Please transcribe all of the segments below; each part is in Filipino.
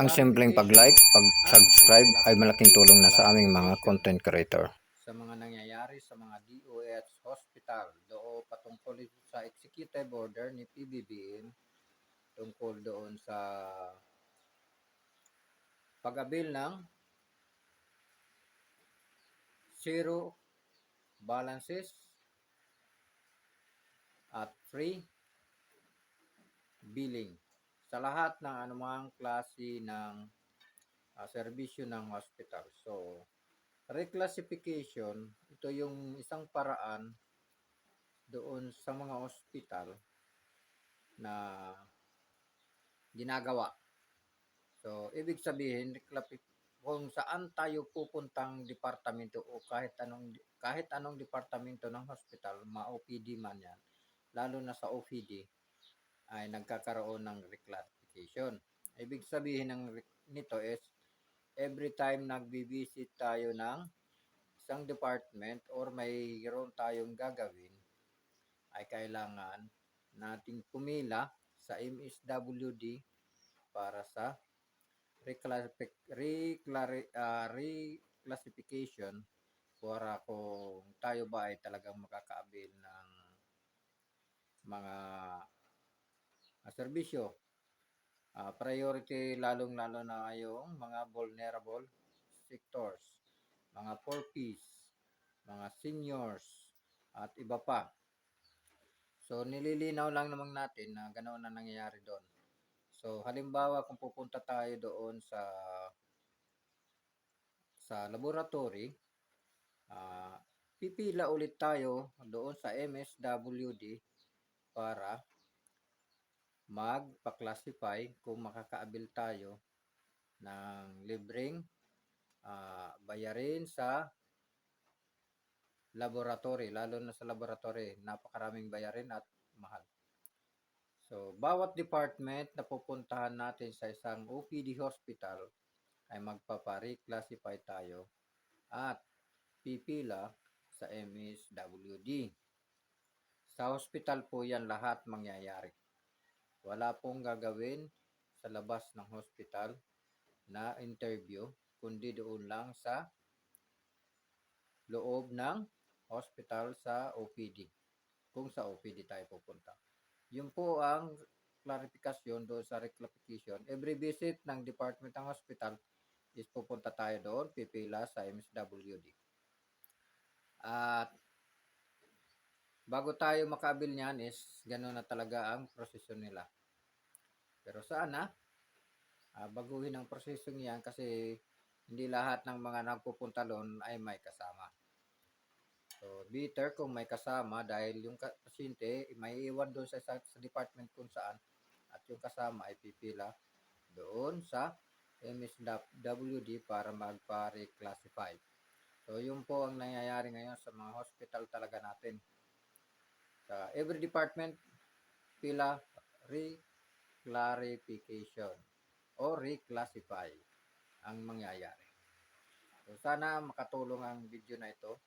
Ang simpleng pag-like, pag-subscribe ay malaking tulong na sa aming mga content creator. sa mga nangyayari sa mga DOH hospital do patungkol sa executive order ni PBBM tungkol doon sa pag-abil ng zero balances at free billing sa lahat ng anumang klase ng ah, serbisyo ng hospital. So, reclassification, ito yung isang paraan doon sa mga hospital na ginagawa. So, ibig sabihin, kung saan tayo pupuntang departamento o kahit anong kahit anong departamento ng hospital, ma-OPD man yan, lalo na sa OPD, ay nagkakaroon ng reclassification. Ibig sabihin ng nito is every time nagbi-visit tayo ng isang department or mayroon tayong gagawin, ay kailangan nating pumila sa MSWD para sa reclassific, ah, reclassification para kung tayo ba ay talagang makakaabil ng mga ah, serbisyo. Ah, priority lalong-lalo na yung mga vulnerable sectors, mga poor peace, mga seniors, at iba pa. So, nililinaw lang naman natin na ganoon na nangyayari doon. So, halimbawa kung pupunta tayo doon sa sa laboratory, ah, pipila ulit tayo doon sa MSWD para magpa-classify kung makakaabil tayo ng libreng ah, bayarin sa laboratory, lalo na sa laboratory, napakaraming bayarin at mahal. So, bawat department na pupuntahan natin sa isang OPD hospital ay magpapa-reclassify tayo at pipila sa MSWD. Sa hospital po yan lahat mangyayari. Wala pong gagawin sa labas ng hospital na interview, kundi doon lang sa loob ng hospital sa OPD. Kung sa OPD tayo pupunta. Yun po ang clarification doon sa reclassification. Every visit ng department ng hospital is pupunta tayo doon, pipila sa MSWD. At bago tayo makabil niyan is gano'n na talaga ang proseso nila. Pero sana ah, baguhin ang proseso niyan kasi hindi lahat ng mga nagpupunta doon ay may kasama. So, better kung may kasama dahil yung pasyente may iwan doon sa, sa, sa department kung saan at yung kasama ay pipila doon sa MSWD para magpa-reclassify. So, yun po ang nangyayari ngayon sa mga hospital talaga natin. Sa every department, pila reclarification o reclassify ang mangyayari. So, sana makatulong ang video na ito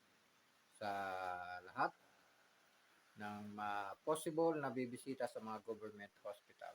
sa lahat ng ma possible na bibisita sa mga government hospital.